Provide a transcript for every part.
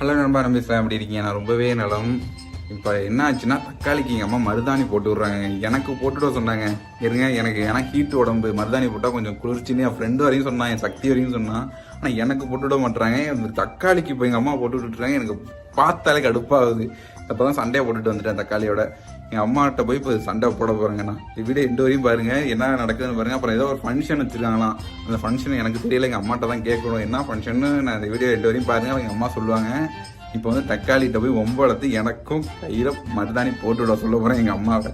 Hello நண்பா நம்பிஸ்லாம் எப்படி இருக்கீங்க? நான் ரொம்பவே நலம். இப்போ என்ன ஆச்சுன்னா தக்காளிக்கு எங்கள் அம்மா மருதாணி போட்டு விட்றாங்க. எனக்கு போட்டுவிட சொன்னாங்க. இருங்க எனக்கு எனக்கு ஹீட் உடம்பு. மருதாணி போட்டால் கொஞ்சம் குளிர்ச்சின்னு என் ஃப்ரெண்டு வரையும் சொன்னான் என் சக்தி வரையும் சொன்னான். ஆனால் எனக்கு போட்டுவிட மாட்டுறாங்க தக்காளிக்கு இப்போ எங்கள் அம்மா போட்டு விட்டுறாங்க எனக்கு பார்த்தாலே கடுப்பாகுது. அப்போ தான் சண்டையை போட்டுட்டு வந்துட்டேன் தக்காளியோட. எங்கள் அம்மாட்ட போய் இப்போ சண்டை போட போகிறேங்கண்ணா இந்த வீடியோ எண்டு வரையும் பாருங்க. என்ன நடக்குதுன்னு பாருங்க. அப்புறம் ஏதோ ஒரு ஃபங்க்ஷன் வச்சிருக்காங்களாம். அந்த ஃபங்க்ஷன் எனக்கு தெரியல. எங்கள் அம்மாட்ட தான் கேட்கணும். என்ன ஃபங்க்ஷன்னு நான் இந்த வீடியோ எண்டு வரையும் பாருங்க. எங்கள் அம்மா சொல்லுவாங்க. இப்போ வந்து தக்காளிகிட்ட போய் ஒம்பளத்து எனக்கும் கையில் மருதாணி போட்டு விட சொல்ல போகிறேன் எங்கள் அம்மாவை.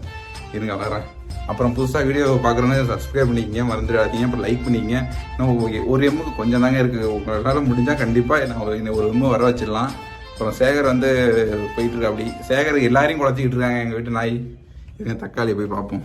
இருங்க வரேன். அப்புறம் புதுசாக வீடியோ பார்க்குறோன்னு சப்ஸ்கிரைப் பண்ணிக்கிங்க. மறந்துடாதீங்க. அப்புறம் லைக் பண்ணிக்கிங்க. இன்னும் ஒரு- எம்முக்கு கொஞ்சம் தாங்க இருக்குது உங்களால் முடிஞ்சால் கண்டிப்பாக நான் ஒரு இன்னும் ஒரு எம்மு வர வச்சிடலாம். அப்புறம் சேகர் வந்து போயிட்டு அப்படி. சேகர் எல்லாரையும் குழச்சிக்கிட்டு இருக்காங்க எங்கள் வீட்டு நாய். இருங்க தக்காளியை போய் பார்ப்போம்.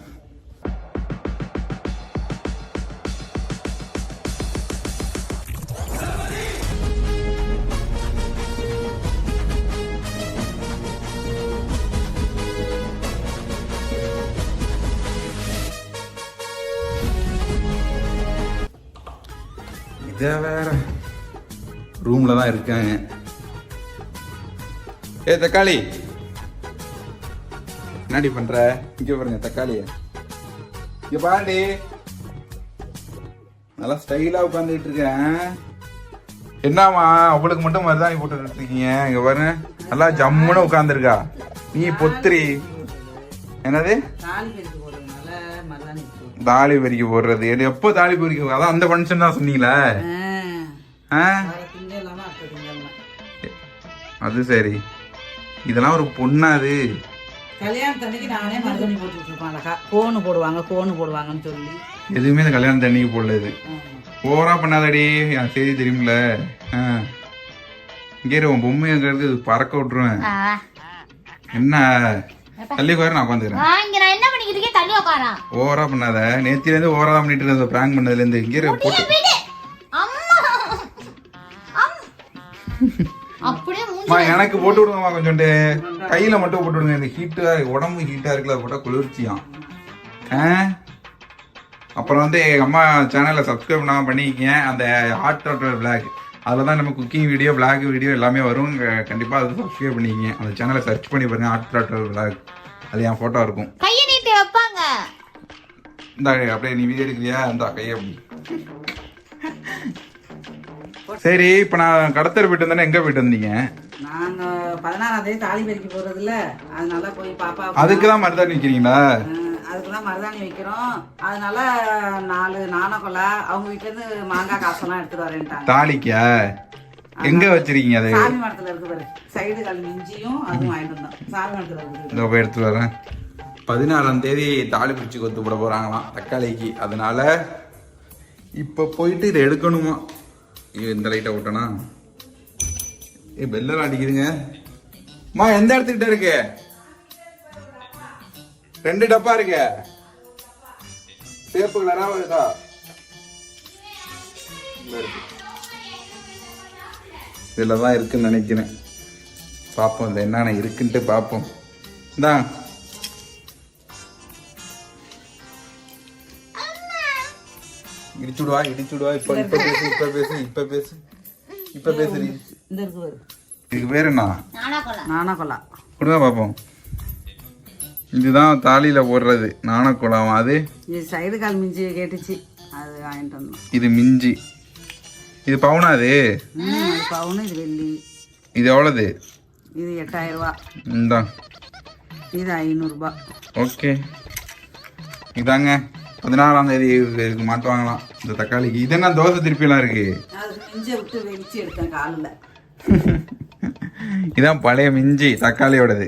இதை வேற ரூம்ல தான் இருக்காங்க. ஏ தக்காளி. என்னடி பண்ற? இங்க பாருங்க தக்காளிய இங்க பாருடி. நல்லா ஸ்டைலா உட்காந்துட்டு இருக்கேன். என்னம்மா அவளுக்கு மட்டும் மருதாணி போட்டு இருக்கீங்க இங்க பாருங்க நல்லா ஜம்முன்னு உட்காந்துருக்கா நீ பொத்திரி என்னது? தாலி பெருக்கு போடுறது. எப்போ தாலி பறிக்க அதான் அந்த ஃபங்க்ஷன் தான் சொன்னீங்களே. அது சரி. இதெல்லாம் ஒரு பொண்ணா அது கல்யாணத்தன்னைக்கு நானே மருதாணி போட்டுட்டு இருப்பேன் அழகா. கோனு போடுவாங்க கோனு போடுவாங்கன்னு சொல்லி. எதுவுமே இந்த கல்யாணம் தண்ணிக்கு போடல இது. ஆமா. ஓவரா பண்ணாதடி என் செய்தி தெரியுமில்ல ஆ. இங்கே உன் பொம்மை எங்க இருக்கு இது பறக்க விட்டுருவேன். என்ன? தள்ளி உட்காரு நான் உட்காந்துக்கிறேன். ஆ, இங்க நான் என்ன பண்ணிக்கிட்டு இருக்கேன்? தள்ளி உட்காரா? ஓவரா பண்ணாத. நேத்தில இருந்து ஓவரா தான் பண்ணிட்டு இருந்த பிராங்க் பண்ணதுல இருந்து இங்கே போட்டு. எனக்கு போட்டு விடுங்கம்மா கொஞ்சோண்டு. கையில மட்டும் போட்டு விடுங்க. இந்த ஹீட்டா உடம்பு ஹீட்டா இருக்குல்ல போட்டா குளிர்ச்சியாம் ஆ? அப்புறம் வந்து எங்க அம்மா சேனலை சப்ஸ்கிரைப் பண்ணாம பண்ணிக்கங்க. அந்த ஹாட் வாட்டர் பிளாக் அதில் தான் நம்ம குக்கிங் வீடியோ பிளாக் வீடியோ எல்லாமே வரும். க- கண்டிப்பா அதை சப்ஸ்கிரைப் பண்ணிக்கங்க. அந்த சேனலை சர்ச் பண்ணி பாருங்க ஹாட் வாட்டர் பிளாக் அது என் போட்டோ இருக்கும். கையை நீட்டி வைப்பாங்க. இந்த அப்படியே நீ வீடியோ எடுக்கலையா இந்த கையை அப்படி. சரி இப்போ நான் கடத்தர் போயிட்டு வந்தேன்னா எங்க போயிட்டு வந்தீங்க? நாங்க பதினாறாம் தேதி தாலி பெருக்கி போடுறதுல அதனால போய் பாப்பா அதுக்கு தான் மருதாணி நிற்கிறீங்களா அதுக்கு தான் மருதாணி வைக்கிறோம். அதனால நாலு நாணக்கொலை அவங்க வீட்டுல இருந்து மாங்காய் காசெல்லாம் எடுத்துட்டு வரேன்ட்டாங்க. தாலிக்கா? எங்க வச்சிருக்கீங்க அது? சாமி மரத்துல இருக்கு பாரு. சைடு கல் அதுவும் வாங்கிட்டு வந்தோம். சாமி மரத்துல போய் எடுத்து வரேன். பதினாறாம் தேதி தாலி பிடிச்சி கொத்து போட போறாங்களாம் தக்காளிக்கு. அதனால இப்ப போயிட்டு இதை எடுக்கணுமா? இந்த லைட்டை விட்டனா ஏ பெல்லெல்லாம் அடிக்குதுங்க. அம்மா எந்த இடத்துக்கிட்ட இருக்கு? ரெண்டு டப்பா இருக்கு. சேப்பு கலரா இருக்கா. இதில் தான் இருக்குன்னு நினைக்கிறேன். பார்ப்போம் இது என்னென்ன இருக்குன்ட்டு பார்ப்போம் இந்தா. இடிச்சுடுவா இடிச்சுடுவா. இப்போ இப்போ பேசு இப்போ பேசு இப்போ பேசு. இப்போ பேசுறீங்க இந்த இருக்கு. பாரு இதுக்கு பேர் என்ன? நானா கொள்ள நாணக்கொலை கொடுங்க பார்ப்போம். இதுதான் தாலியில் போடுறது நாணக்குளம் அது? இது சைடு கால் மிஞ்சி கேட்டுச்சு அது வாங்கிட்டு வந்தோம். இது மிஞ்சி. இது பவுனா அது? பவுனு இது வெள்ளி. இது எவ்வளோது இது எட்டாயிரம் ரூபா இந்தா. இது ஐநூறுரூபா ஓகே. இதாங்க பதினாறாம் தேதி இதுக்கு மாட்டுவாங்களாம் இந்த தக்காளிக்கு. இது என்ன தோசை திருப்பியெல்லாம் இருக்கு? மிஞ்சை விட்டு வெடிச்சு எடுத்தேன் காலில். இதான் பழைய மிஞ்சி தக்காளியோடது.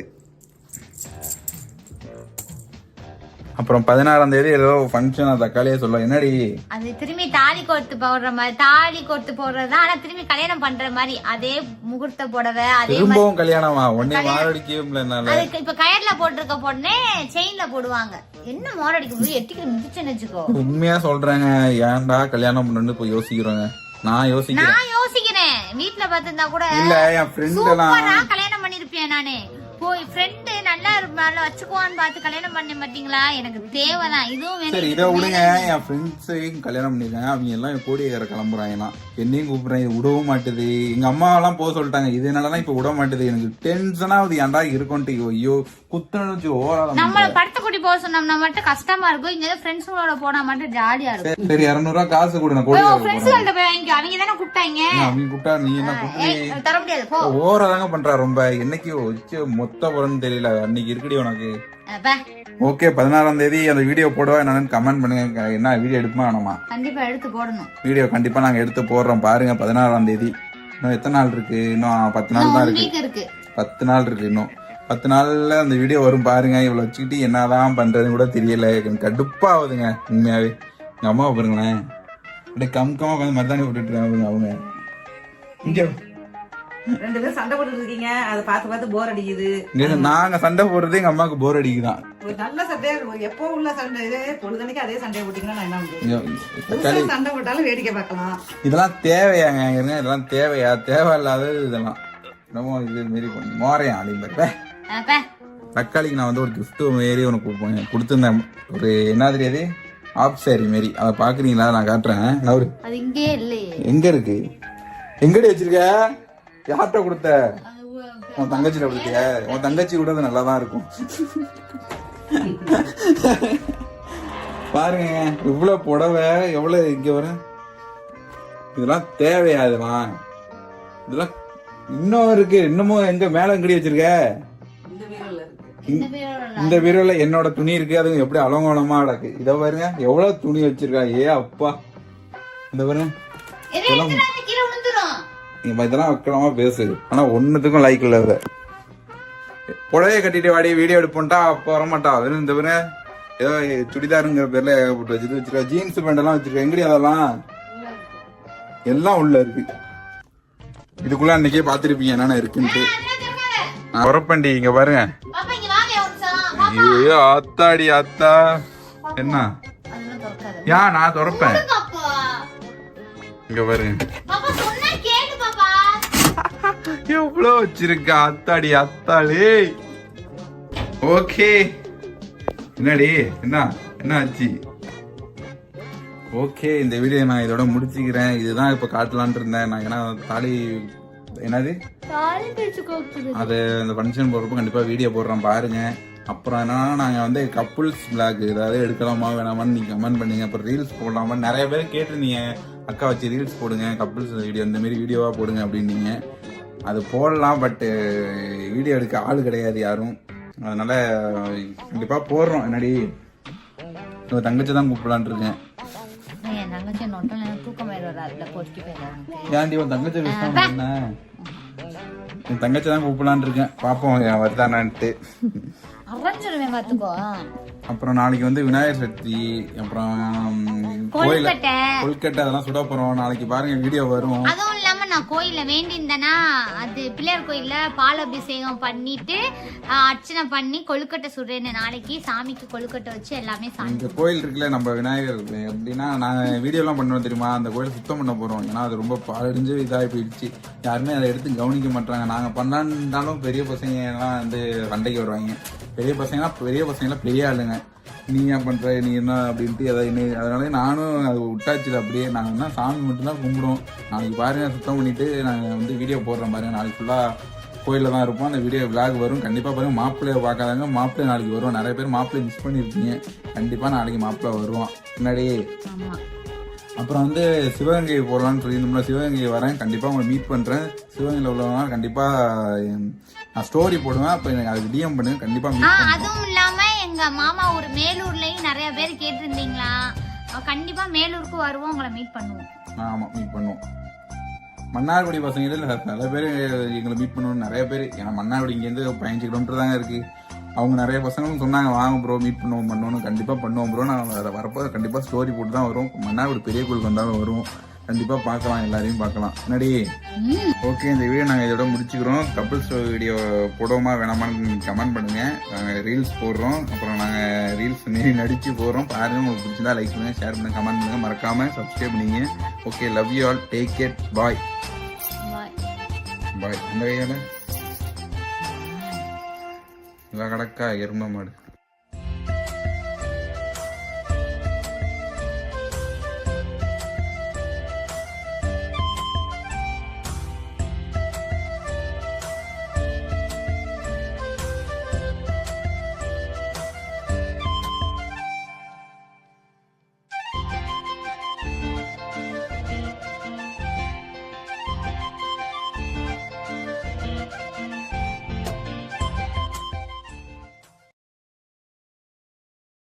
அப்புறம் பதினாறாம் தேதி ஏதோ ஃபங்க்ஷன் தக்காளியே சொல்ல என்னடி? அது திரும்பி தாலி கோர்த்து போடுற மாதிரி தாலி கோர்த்து போடுறது ஆனா திரும்பி கல்யாணம் பண்ற மாதிரி அதே முகூர்த்த புடவை அதே திரும்பவும் கல்யாணமா? உடனே மாரடிக்கவும் என்னால அதுக்கு இப்ப கயர்ல போட்டிருக்க பொண்ணே செயின்ல போடுவாங்க. என்ன மோரடிக்க முடியும்? எட்டிக்கிற மிதிச்சுன்னு வச்சுக்கோ. உண்மையா சொல்றேங்க ஏன்டா கல்யாணம் பண்ணணும்னு இப்போ யோசிக்கிறோங்க? நான் யோசிக்கிறேன். வீட்டுல பார்த்திருந்தா கூட இல்ல என் ஃப்ரெண்ட் எல்லாம் கல்யாணம் பண்ணிருப்பேன் நானு. போய் ஃப்ரெண்டு நல்லா இருப்பால வச்சுக்குவான்னு பார்த்து கல்யாணம் பண்ணேன் பாத்தீங்களா எனக்கு தேவைதான். இதுவும் சரி இதை விடுங்க. என் ஃப்ரெண்ட்ஸையும் கல்யாணம் பண்ணிருக்காங்க அவங்க எல்லாம் என் கோடி ஏற கிளம்புறாங்களாம் என்னையும் கூப்பிடுறேன். இது விடவும் மாட்டுது. எங்க அம்மாவெல்லாம் போக சொல்லிட்டாங்க. இது என்னடா இப்ப விட மாட்டுது. எனக்கு டென்ஷனா ஆகுது. ஏன்டா இருக்கோன்ட்டு. ஐயோ குத்தணும் வச்சு ஓராத நம்மள படத்தை கூட்டி போக சொன்னோம்னா மட்டும் கஷ்டமா இருக்கும். இங்க ஃப்ரெண்ட்ஸுங்களோட போனா மட்டும் ஜாலியா இருக்கும். சரி இரநூறுவா காசு கொடு. நான் கோடி ஃப்ரெண்ட்ஸுங்கள்ட்ட போய் வாங்கிக்கோ. அவங்க தானே கூப்பிட்டாங்க. அவங்க கூப்பிட்டா நீ என்ன கூப்பிட்டு தர முடியாது. போ. ஓவராதாங்க பண்றா ரொம்ப. என்னைக்கு மொத்த போறன்னு தெரியல. அன்னைக்கு இருக்குடி உனக்கு. ஓகே பதினாறாம் தேதி அந்த வீடியோ போடவா என்னன்னு கமெண்ட் பண்ணுங்க. என்ன வீடியோ எடுக்குமா வேணாமா? கண்டிப்பா எடுத்து போடணும். வீடியோ கண்டிப்பா நாங்க எடுத்து போடுறோம். பாருங்க பதினாறாம் தேதி. இன்னும் எத்தனை நாள் இருக்கு? இன்னும் பத்து நாள் தான் இருக்கு. பத்து நாள் இருக்கு இன்னும். பத்து நாள்ல அந்த வீடியோ வரும் பாருங்க. இவ்வளவு வச்சுக்கிட்டு என்னதான் பண்றதுன்னு கூட தெரியல. எனக்கு கடுப்பாகுதுங்க உண்மையாவே. எங்க அம்மா பாருங்களேன். அப்படியே கம் கம்மா உட்காந்து மருதாணி விட்டுட்டு இருக்காங்க அவங்க. இங்க. ரெண்டு பேரும் சண்டை போட்டுட்டு இருக்கீங்க. அதை பார்த்து பார்த்து போர் அடிக்குது. நாங்க சண்டை போடுறது எங்க அம்மாவுக்கு போர் அடிக்குதான். ஒரு நல்ல சண்டையா இருக்கும். எப்போ உள்ள சண்டை? இதே பொழுதனைக்கு அதே சண்டையை போட்டீங்கன்னா நான் என்ன சண்டை போட்டாலும் வேடிக்கை பார்க்கலாம். இதெல்லாம் தேவையாங்க. இதெல்லாம் தேவையா? தேவையில்லாதது இதெல்லாம். என்னமோ இது மாரி பண்ணி மோரையா பே. தக்காளிக்கு நான் வந்து ஒரு gift மாரி உனக்கு கொடுப்பேன் கொடுத்துருந்தேன். ஒரு என்ன தெரியாது ஆப் சாரி மாரி. அதை பாக்குறீங்களா நான் காட்டுறேன். அது இங்கே இல்லையே. எங்க இருக்கு? எங்கடி வச்சிருக்க? யார்கிட்ட கொடுத்த? உன் தங்கச்சியில கொடுத்திய? உன் தங்கச்சி கூட அது நல்லா தான் இருக்கும். பாருங்க இவ்வளவு புடவை எவ்வளவு இங்க வரும் இதெல்லாம் தேவையா இதெல்லாம் இதெல்லாம் இன்னும் இருக்கு. இன்னமும் எங்க மேல எங்கடி வச்சிருக்க? இந்த பீரோல என்னோட துணி இருக்கு. அது எப்படி அலங்கோலமா கிடக்கு. இத பாருங்க எவ்வளவு துணி வச்சிருக்கா? ஏ அப்பா. இந்த பாருங்க. இதெல்லாம் வைக்கலாமா பேசு. ஆனா ஒன்றுத்துக்கும் லைக் இல்லை புடவையை புடவைய கட்டிட்டு வாடி வீடியோ எடுப்போம்ட்டா அப்போ வரமாட்டா. வெறும் இந்த பாருங்க ஏதோ சுடிதாருங்கிற பேர்ல ஏகப்பட்டு வச்சுட்டு வச்சிருக்கா. ஜீன்ஸ் பேண்ட் எல்லாம் எங்கடி அதெல்லாம்? எல்லாம் உள்ள இருக்கு. இதுக்குள்ள அன்னைக்கே பார்த்துருப்பீங்க என்னென்ன இருக்குன்ட்டு. நான் உரப்பண்டி இங்க பாருங்க. ஐயோ அத்தாடி அத்தா. என்ன? யா ஏன் நான் திறப்பேன். இங்க பாருங்க பாப்பா சொன்னா கேளு பாப்பா எவ்வளோ வச்சிருக்கா அத்தாடி அத்தாளி? ஓகே. என்னடி என்ன என்ன ஆச்சு? ஓகே இந்த வீடியோ நான் இதோட முடிச்சுக்கிறேன். இதுதான் இப்போ காட்டலான்ட்டு இருந்தேன். நான் ஏன்னா தாலி என்னது அது அந்த ஃபங்க்ஷன் போடுறப்போ கண்டிப்பாக வீடியோ போடுறோம் பாருங்க. அப்புறம் என்னன்னா நாங்கள் வந்து கப்புள்ஸ் பிளாக் ஏதாவது எடுக்கலாமா வேணாமான்னு நீங்கள் கமெண்ட் பண்ணுங்க. அப்புறம் ரீல்ஸ் போடலாமா நிறைய பேர் கேட்டிருந்தீங்க. அக்கா வச்சு ரீல்ஸ் போடுங்க கப்புள்ஸ் வீடியோ இந்த மாதிரி வீடியோவாக போடுங்க அப்படின்னீங்க. அது போடலாம் பட்டு வீடியோ எடுக்க ஆள் கிடையாது யாரும். அதனால கண்டிப்பாக போடுறோம். என்னடி? உங்கள் தங்கச்சி தான் கூப்பிடலான் இருக்கேன். ஏன்டி உன் தங்கச்சி விஷயம் என்ன? என் தங்கச்சி தான் கூப்பிடலான் இருக்கேன். பார்ப்போம் வருதானான்ட்டு அப்புறம் நாளைக்கு வந்து விநாயகர் சதுர்த்தி அப்புறம் கோயில் கொல்கட்டை அதெல்லாம் சுட போறோம். நாளைக்கு பாருங்க வீடியோ வரும். நான் கோயிலில் வேண்டியிருந்தேன்னா அது பிள்ளையார் கோயில்ல பால் அபிஷேகம் பண்ணிட்டு அர்ச்சனை பண்ணி கொழுக்கட்டை சுடுறேன்னு நாளைக்கு சாமிக்கு கொழுக்கட்டை வச்சு எல்லாமே சாமி இந்த கோயில் இருக்குல்ல நம்ம விநாயகர் எப்படின்னா நாங்க வீடியோ எல்லாம் பண்ணுவோம் தெரியுமா? அந்த கோயில் சுத்தம் பண்ண போறோம். ஏன்னா அது ரொம்ப பாலடைஞ்சு இதாகி போயிடுச்சு. யாருமே அதை எடுத்து கவனிக்க மாட்டாங்க நாங்க பண்ணாண்டாலும் பெரிய பசங்க எல்லாம் வந்து சண்டைக்கு வருவாங்க. பெரிய பசங்கலாம் பெரிய பசங்கலாம் பெரிய ஆளுங்க. நீ ஏன் பண்ற? நீ என்ன அப்படின்ட்டு அதை என்ன- அதனால நானும் அது விட்டாச்சு அப்படியே. நாங்க என்ன சாமி மட்டும்தான் கும்பிடுவோம். நாளைக்கு பாருங்க சுத்தம் பண்ணிட்டு நாங்க வந்து வீடியோ போடுறோம் பாருங்க. நாளைக்கு ஃபுல்லா கோயிலில் தான் இருப்போம். அந்த வீடியோ vlog வரும். கண்டிப்பாக பாருங்க மாப்பிள்ளைய பார்க்காதாங்க. மாப்பிள்ளை நாளைக்கு வருவோம். நிறைய பேர் மாப்பிள்ளை மிஸ் பண்ணியிருக்கீங்க கண்டிப்பாக நாளைக்கு மாப்பிள்ளை வருவான். முன்னாடி அப்புறம் வந்து சிவகங்கை போகலான்னு சொல்லியிருந்தோம்னா சிவகங்கை வரேன். கண்டிப்பாக உங்களை மீட் பண்ணுறேன் சிவகங்கையில் உள்ளவங்க கண்டிப்பாக நான் ஸ்டோரி போடுவேன். அப்போ எனக்கு அதுக்கு டிஎம் பண்ணுங்க. கண்டிப்பாக மீட் பண்ணுறேன் எங்க மாமா ஒரு மேலூர்லயும் நிறைய பேர் கேட்டிருந்தீங்களா? கண்டிப்பாக கண்டிப்பா மேலூருக்கு வருவோம் உங்களை மீட் பண்ணுவோம். ஆமாம் மீட் பண்ணுவோம். மன்னார்குடி பசங்களே பல பேர் எங்களை மீட் பண்ணணும் நிறைய பேர். ஏன்னா மன்னார்குடி இங்கேருந்து பதினஞ்சு கிலோமீட்டர் தாங்க இருக்கு. அவங்க நிறைய பசங்களும் சொன்னாங்க வாங்க ப்ரோ மீட் பண்ணுவோம் பண்ணணும் கண்டிப்பாக பண்ணுவோம் ப்ரோ நான் வரப்போ கண்டிப்பாக ஸ்டோரி போட்டு தான் வரும் மன்னார்குடி பெரிய கோயிலுக்கு வந்தாலும் வரும் கண்டிப்பாக பார்க்கலாம் எல்லாரையும் பார்க்கலாம். முன்னாடி ஓகே இந்த வீடியோ நாங்கள் இதோட முடிச்சுக்கிறோம். கப்புள்ஸ் வீடியோ போடுவோமா வேணாமான்னு கமெண்ட் பண்ணுங்க. நாங்கள் ரீல்ஸ் போடுறோம். அப்புறம் நாங்கள் ரீல்ஸ் மாரி நடிச்சு போடுறோம். பாருங்க உங்களுக்கு பிடிச்சிருந்தா லைக் பண்ணுங்க ஷேர் பண்ணுங்க கமெண்ட் பண்ணுங்க. மறக்காம சப்ஸ்கிரைப் பண்ணீங்க. Okay love you all take care bye. Bye இந்த கையால? இவ கடக்கா எரும மாடு.